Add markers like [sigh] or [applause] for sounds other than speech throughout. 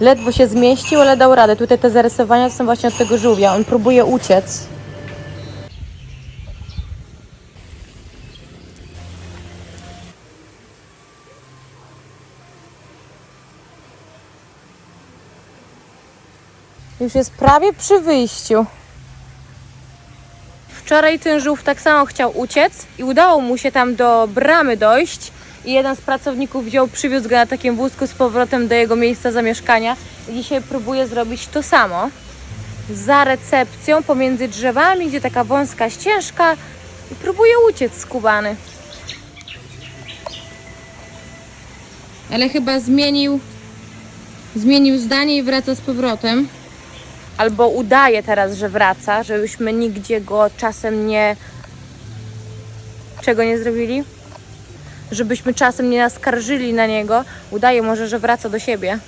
Ledwo się zmieścił, ale dał radę. Tutaj te zarysowania są właśnie od tego żółwia. On próbuje uciec. Już jest prawie przy wyjściu. Wczoraj ten żółw tak samo chciał uciec i udało mu się tam do bramy dojść. I jeden z pracowników wziął, przywiózł go na takim wózku z powrotem do jego miejsca zamieszkania. I dzisiaj próbuje zrobić to samo. Za recepcją, pomiędzy drzewami, gdzie taka wąska ścieżka. I próbuje uciec z Kubany. Ale chyba zmienił, zmienił zdanie i wraca z powrotem albo udaje teraz, że wraca, żebyśmy nigdzie go czasem nie. czego nie zrobili? Żebyśmy czasem nie naskarżyli na niego. Udaje może, że wraca do siebie.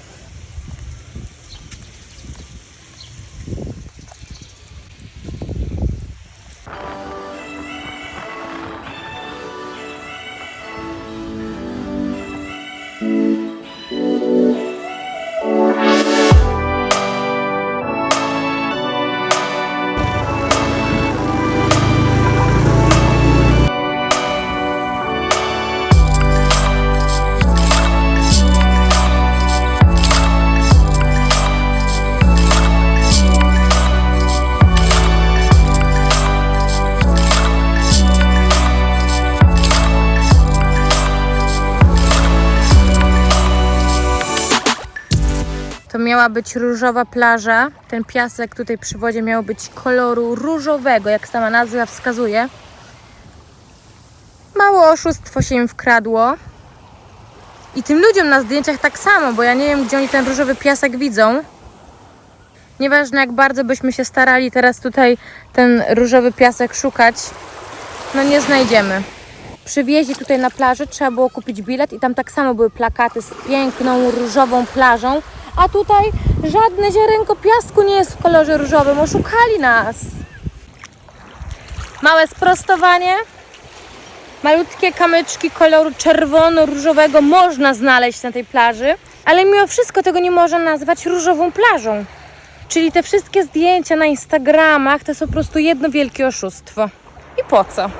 Miała być różowa plaża. Ten piasek tutaj przy wodzie miał być koloru różowego, jak sama nazwa wskazuje. Małe oszustwo się im wkradło. I tym ludziom na zdjęciach tak samo, bo ja nie wiem, gdzie oni ten różowy piasek widzą. Nieważne jak bardzo byśmy się starali teraz tutaj ten różowy piasek szukać, no nie znajdziemy. Przy wjeździe tutaj na plażę trzeba było kupić bilet i tam tak samo były plakaty z piękną różową plażą, a tutaj żadne ziarenko piasku nie jest w kolorze różowym. Oszukali nas. Małe sprostowanie. Malutkie kamyczki koloru czerwono-różowego można znaleźć na tej plaży, ale mimo wszystko tego nie można nazwać różową plażą. Czyli te wszystkie zdjęcia na Instagramach to jest po prostu jedno wielkie oszustwo. I po co?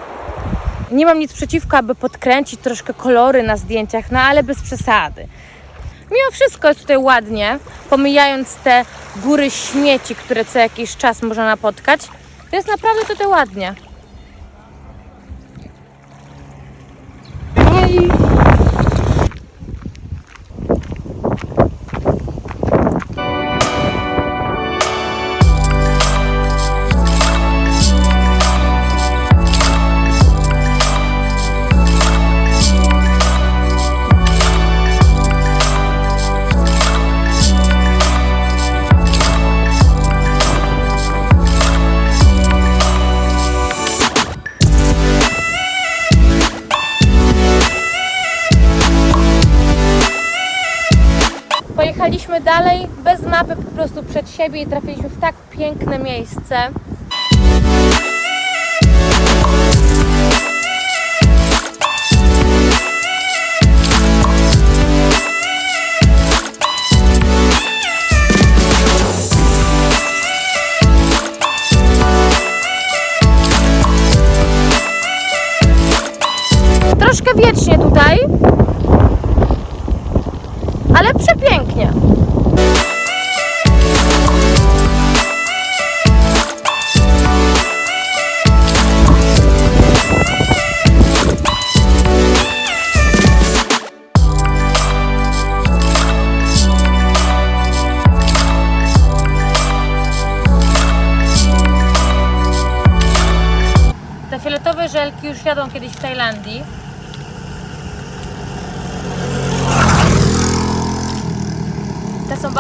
Nie mam nic przeciwko, aby podkręcić troszkę kolory na zdjęciach, no ale bez przesady. Mimo wszystko jest tutaj ładnie, pomijając te góry śmieci, które co jakiś czas można napotkać. To jest naprawdę tutaj ładnie. Dalej bez mapy, po prostu przed siebie i trafiliśmy w tak piękne miejsce.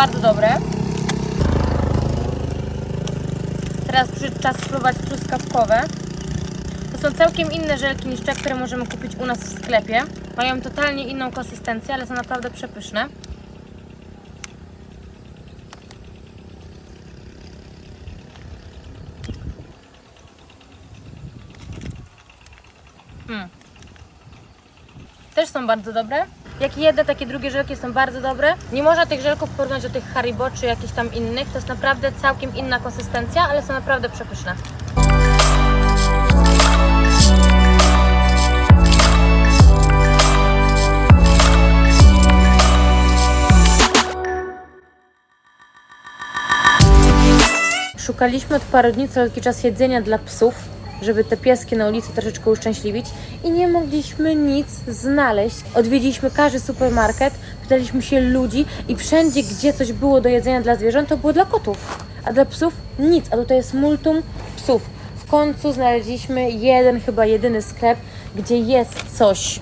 Bardzo dobre. Teraz przyszedł czas spróbować truskawkowe. To są całkiem inne żelki niż te, które możemy kupić u nas w sklepie. Mają totalnie inną konsystencję, ale są naprawdę przepyszne. Mm. Też są bardzo dobre. Jak jedne, takie drugie żelki są bardzo dobre. Nie można tych żelków porównać do tych Haribo czy jakichś tam innych. To jest naprawdę całkiem inna konsystencja, ale są naprawdę przepyszne. Szukaliśmy od paru dni co jakiś czas jedzenia dla psów, żeby te pieski na ulicy troszeczkę uszczęśliwić i nie mogliśmy nic znaleźć. Odwiedziliśmy każdy supermarket, pytaliśmy się ludzi i wszędzie, gdzie coś było do jedzenia dla zwierząt, to było dla kotów, a dla psów nic, a tutaj jest multum psów. W końcu znaleźliśmy jeden, chyba jedyny sklep, gdzie jest coś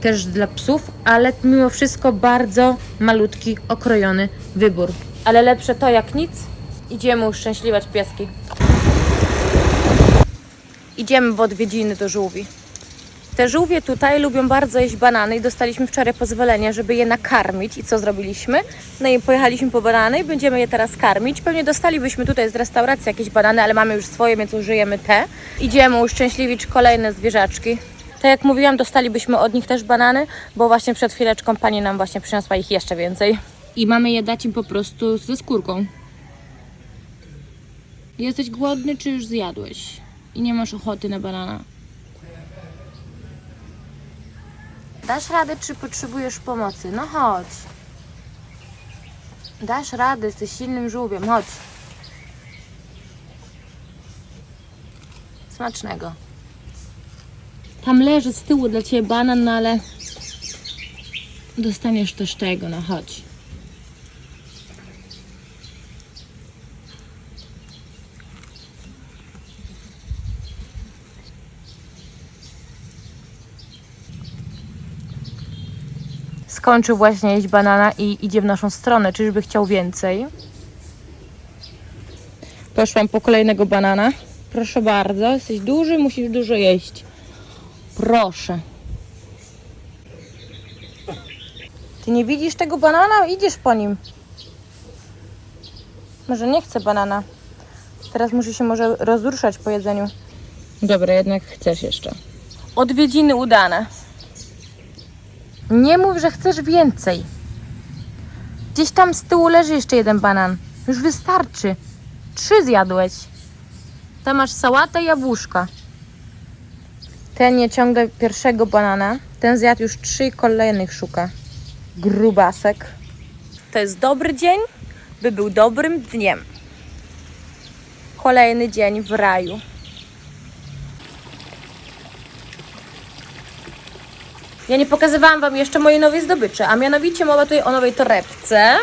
też dla psów, ale mimo wszystko bardzo malutki, okrojony wybór. Ale lepsze to jak nic. Idziemy uszczęśliwać pieski. Idziemy w odwiedziny do żółwi. Te żółwie tutaj lubią bardzo jeść banany i dostaliśmy wczoraj pozwolenie, żeby je nakarmić. I co zrobiliśmy? No i pojechaliśmy po banany i będziemy je teraz karmić. Pewnie dostalibyśmy tutaj z restauracji jakieś banany, ale mamy już swoje, więc użyjemy te. Idziemy uszczęśliwić kolejne zwierzaczki. Tak jak mówiłam, dostalibyśmy od nich też banany, bo właśnie przed chwileczką pani nam właśnie przyniosła ich jeszcze więcej. I mamy je dać im po prostu ze skórką. Jesteś głodny, czy już zjadłeś? I nie masz ochoty na banana? Dasz radę, czy potrzebujesz pomocy? No chodź. Dasz radę, jesteś silnym żółwiem, chodź. Smacznego. Tam leży z tyłu dla Ciebie banan, no ale dostaniesz też tego, no chodź. Skończył właśnie jeść banana i idzie w naszą stronę. Czyżby chciał więcej? Poszłam po kolejnego banana. Proszę bardzo, jesteś duży, musisz dużo jeść. Proszę. Ty nie widzisz tego banana? Idziesz po nim. Może nie chce banana. Teraz musi się może rozruszać po jedzeniu. Dobra, jednak chcesz jeszcze. Odwiedziny udane. Nie mów, że chcesz więcej. Gdzieś tam z tyłu leży jeszcze jeden banan. Już wystarczy. Trzy zjadłeś. Tam masz sałatę i jabłuszka. Ten nie ciągle pierwszego banana. Ten zjadł już trzy kolejnych szuka. Grubasek. To jest dobry dzień, by był dobrym dniem. Kolejny dzień w raju. Ja nie pokazywałam Wam jeszcze mojej nowej zdobyczy, a mianowicie mowa tutaj o nowej torebce.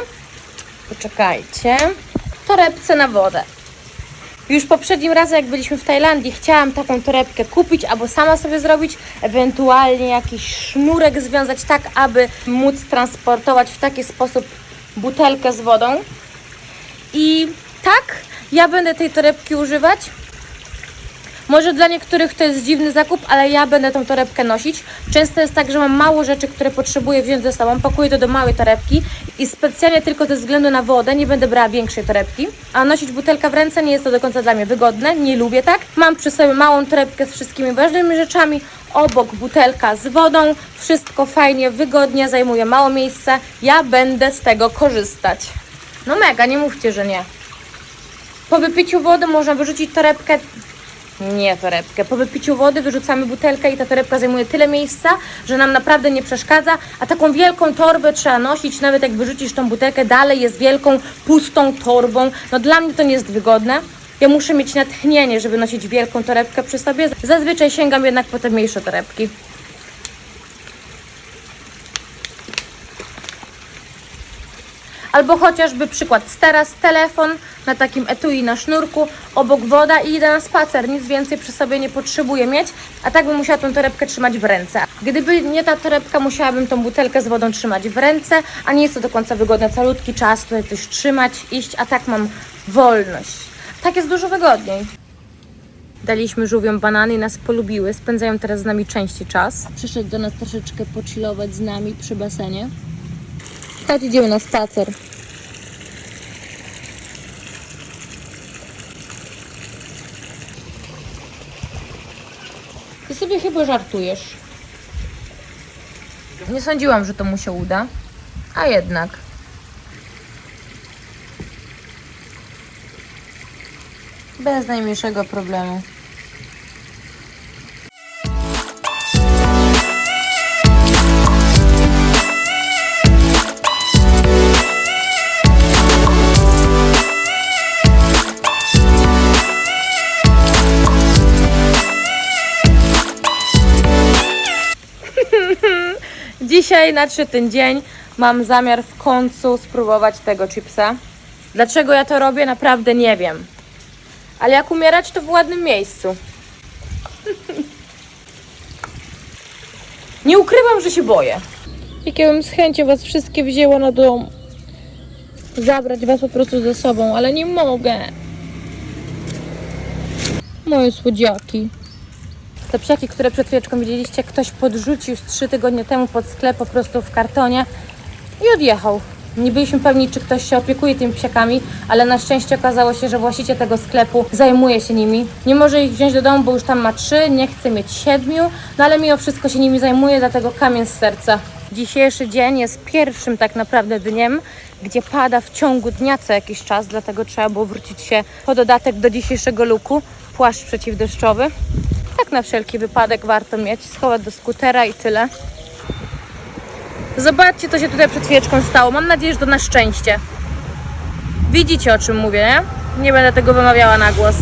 Poczekajcie. Torebce na wodę. Już poprzednim razem, jak byliśmy w Tajlandii, chciałam taką torebkę kupić albo sama sobie zrobić, ewentualnie jakiś sznurek związać tak, aby móc transportować w taki sposób butelkę z wodą. I tak, ja będę tej torebki używać. Może dla niektórych to jest dziwny zakup, ale ja będę tą torebkę nosić. Często jest tak, że mam mało rzeczy, które potrzebuję wziąć ze sobą, pakuję to do małej torebki i specjalnie tylko ze względu na wodę nie będę brała większej torebki. A nosić butelkę w ręce nie jest to do końca dla mnie wygodne, nie lubię tak. Mam przy sobie małą torebkę z wszystkimi ważnymi rzeczami, obok butelka z wodą, wszystko fajnie, wygodnie, zajmuje mało miejsca. Ja będę z tego korzystać. No mega, nie mówcie, że nie. Po wypiciu wody można wyrzucić torebkę nie torebkę. Po wypiciu wody wyrzucamy butelkę i ta torebka zajmuje tyle miejsca, że nam naprawdę nie przeszkadza, a taką wielką torbę trzeba nosić, nawet jak wyrzucisz tą butelkę, dalej jest wielką, pustą torbą. No dla mnie to nie jest wygodne. Ja muszę mieć natchnienie, żeby nosić wielką torebkę przy sobie. Zazwyczaj sięgam jednak po te mniejsze torebki. Albo chociażby przykład, teraz telefon na takim etui na sznurku, obok woda i idę na spacer, nic więcej przy sobie nie potrzebuję mieć, a tak bym musiała tą torebkę trzymać w ręce. Gdyby nie ta torebka, musiałabym tą butelkę z wodą trzymać w ręce, a nie jest to do końca wygodne, calutki czas tutaj coś trzymać, iść, a tak mam wolność. Tak jest dużo wygodniej. Daliśmy żółwiom banany i nas polubiły, spędzają teraz z nami częściej czas. Przyszedł do nas troszeczkę pochillować z nami przy basenie. Chodź, idziemy na spacer. Ty sobie chyba żartujesz. Nie sądziłam, że to mu się uda, a jednak. Bez najmniejszego problemu. [laughs] Dzisiaj nadszedł ten dzień. Mam zamiar w końcu spróbować tego chipsa. Dlaczego ja to robię, naprawdę nie wiem. Ale jak umierać, to w ładnym miejscu. [laughs] Nie ukrywam, że się boję. Jak ja bym z chęcią was wszystkie wzięła na dom. Zabrać was po prostu ze sobą, ale nie mogę. Moje słodziaki. Te psiaki, które przed chwileczką widzieliście, ktoś podrzucił z trzy tygodnie temu pod sklep po prostu w kartonie i odjechał. Nie byliśmy pewni, czy ktoś się opiekuje tymi psiakami, ale na szczęście okazało się, że właściciel tego sklepu zajmuje się nimi. Nie może ich wziąć do domu, bo już tam ma trzy, nie chce mieć siedmiu, no ale mimo wszystko się nimi zajmuje, dlatego kamień z serca. Dzisiejszy dzień jest pierwszym tak naprawdę dniem, gdzie pada w ciągu dnia co jakiś czas, dlatego trzeba było wrócić się po dodatek do dzisiejszego luku, płaszcz przeciwdeszczowy. Tak na wszelki wypadek warto mieć, schować do skutera i tyle. Zobaczcie, co się tutaj przed chwileczką stało. Mam nadzieję, że to na szczęście. Widzicie, o czym mówię, nie? Nie będę tego wymawiała na głos.